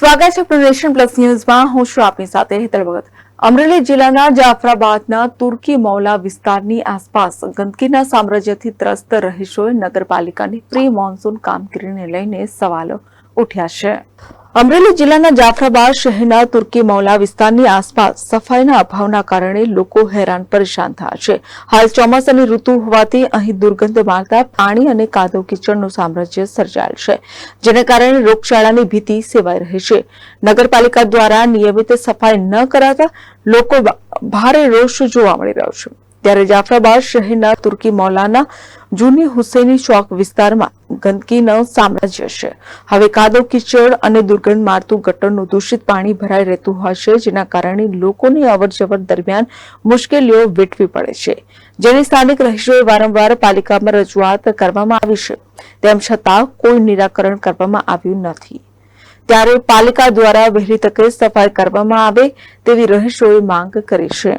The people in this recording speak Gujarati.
સ્વાગત છે પ્રદેશન પ્લસ ન્યૂઝમાં. હું છું આપની સાથે હેતલ ભગત. અમરેલી જિલ્લાના જાફરાબાદના તુર્કી મૌલા વિસ્તારની આસપાસ ગંદકીના સામ્રાજ્યથી ત્રસ્ત રહીશોએ નગરપાલિકાની પ્રી મોન્સૂન કામગીરીને લઈને સવાલો ઉઠ્યા છે. અમરેલી જિલ્લાના જાફરાબાદ શહેરના તુર્કી મૌલા વિસ્તારની આસપાસ સફાઈના અભાવના કારણે લોકો હેરાન પરેશાન થયા છે. હાલ ચોમાસાની ઋતુ હોવાથી અહીં દુર્ગંધ મારતા પાણી અને કાદવ કિચડનું સામ્રાજ્ય સર્જાયેલ છે, જેને કારણે રોગચાળાની ભીતિ સેવાઈ રહી છે. નગરપાલિકા દ્વારા નિયમિત સફાઈ ન કરાતા લોકો ભારે રોષ જોવા મળી રહ્યો છે. ત્યારે જાફરાબાદ શહેરના તુર્કી મૌલાના જૂની હુસૈની ચોક વિસ્તારમાં ગંદકીનો સામ્રાજ્ય છે હવે કાદવ કિચડ અને દુર્ગંધ મારતું ગટરનું દૂષિત પાણી ભરાઈ રહેતું છે, જેના કારણે લોકોની અવરજવર દરમિયાન મુશ્કેલીઓ વેઠવી પડે છે. જેની સ્થાનિક રહીશોએ વારંવાર પાલિકામાં રજૂઆત કરવામાં આવી છે. તેમ છતાં કોઈ નિરાકરણ કરવામાં આવ્યું નથી. ત્યારે પાલિકા દ્વારા વહેલી તકે સફાઈ કરવામાં આવે તેવી રહીશોએ માંગ કરી છે.